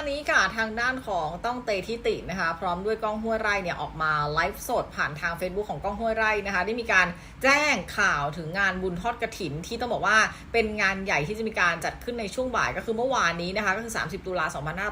านี้ค่ะทางด้านของต้องเตทิตินะคะ พร้อมด้วยก้องห้วยไร่เนี่ยออกมาไลฟ์สดผ่านทาง Facebook ของก้องห้วยไร่นะคะ ได้มีการแจ้งข่าวถึงงานบุญทอดกระถิน ที่ต้องบอกว่าเป็นงานใหญ่ที่จะมีการจัดขึ้นในช่วงบ่ายก็คือเมื่อวานนี้นะคะก็คือ 30 ตุลา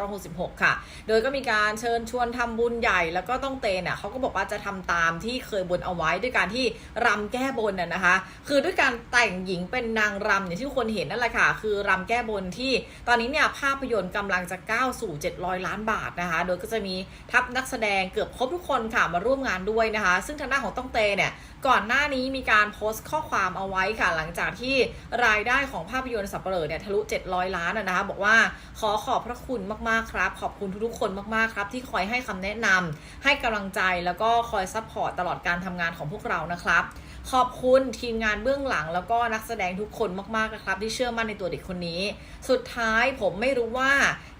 2566 ค่ะ โดยก็มีการเชิญชวนทำบุญใหญ่แล้วก็ต้องเตเนี่ยเขาก็บอกว่าจะทำตามที่เคยบนเอาไว้ด้วยการที่รำแก้บนน่ะนะคะ คือด้วยการแต่งหญิงเป็นนางรำอย่างที่ทุกคนเห็นนั่นแหละค่ะ คือรำแก้บนที่ตอนนี้เนี่ยภาพยนตร์กำลังจะก้าวสู่ 700 ล้านบาทนะคะ โดยก็จะมีทัพนักแสดงเกือบครบทุกคนค่ะมาร่วมงานด้วยนะคะ ซึ่งทางด้านของต้องเตเนี่ย ก่อนหน้านี้มีการโพสต์ข้อความเอาไว้ค่ะ หลังจากที่รายได้ของภาพยนตร์สับเปลอเนี่ยทะลุ 700 ล้านนะนะคะ บอกว่าขอขอบพระคุณมากๆครับ ขอบคุณทุกๆคนมากๆครับ ที่คอยให้คำแนะนำให้กำลังใจแล้วก็คอยซัพพอร์ตตลอดการทำงานของพวกเรานะครับขอบคุณทีมงานเบื้องหลังแล้วก็นักแสดงทุกคนมากๆนะครับ ที่เชื่อมั่นในตัวเด็กคนนี้ สุดท้ายผมไม่รู้ว่า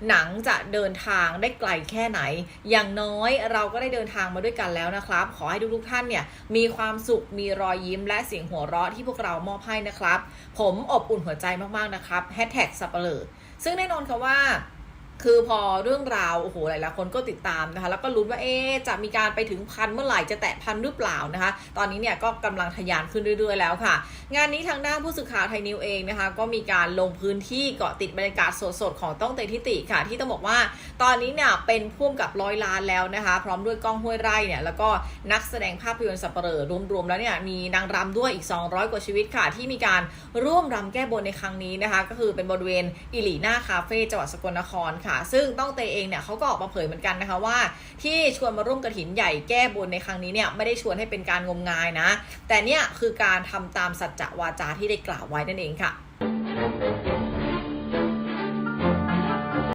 หนังจะเดินทางได้ไกลแค่ไหน อย่างน้อยเราก็ได้เดินทางมาด้วยกันแล้วนะครับ ขอให้ทุกๆท่านเนี่ยมีความสุขมีรอยยิ้มและเสียงหัวเราะที่พวกเรามอบให้นะครับ ผมอบอุ่นหัวใจมากๆนะครับแฮชแท็กสับเปลือซึ่งแน่นอนค่ะว่า คือพอเรื่องราวโอ้โหหลายๆคนก็ติดตามนะคะแล้วก็ลุ้นว่าเอ๊จะมีการไปถึงพันเมื่อไหร่จะแตะพันหรือเปล่านะคะ ตอนนี้เนี่ยก็กำลังทะยานขึ้นเรื่อยๆแล้วค่ะ งานนี้ทางด้านผู้สื่อข่าวไทยนิวเองนะคะ ก็มีการลงพื้นที่เกาะติดบรรยากาศสดๆของต้องเตทิติค่ะ ที่ต้องบอกว่า ตอนนี้เนี่ยเป็นพ่วงกับร้อยล้านแล้วนะคะ พร้อมด้วยกล้องห้วยไร่เนี่ยแล้วก็นักแสดงภาพยนตร์สัปเหร่อรวมๆแล้วเนี่ยมีนางรำด้วยอีก 200 กว่าชีวิตค่ะ ที่มีการร่วมรำแก้บนในครั้งนี้นะคะ ก็คือเป็นบริเวณอิลีนาคาเฟ่จังหวัดสกลนครค่ะซึ่งต้องเตยเองเนี่ยเขาก็ออกมาเผยเหมือนกันนะคะว่า ที่ชวนมาร่วมกระถินใหญ่แก้บนในครั้งนี้เนี่ยไม่ได้ชวนให้เป็นการงมงายนะ แต่เนี่ยคือการทำตามสัจจะวาจาที่ได้กล่าวไว้นั่นเองค่ะ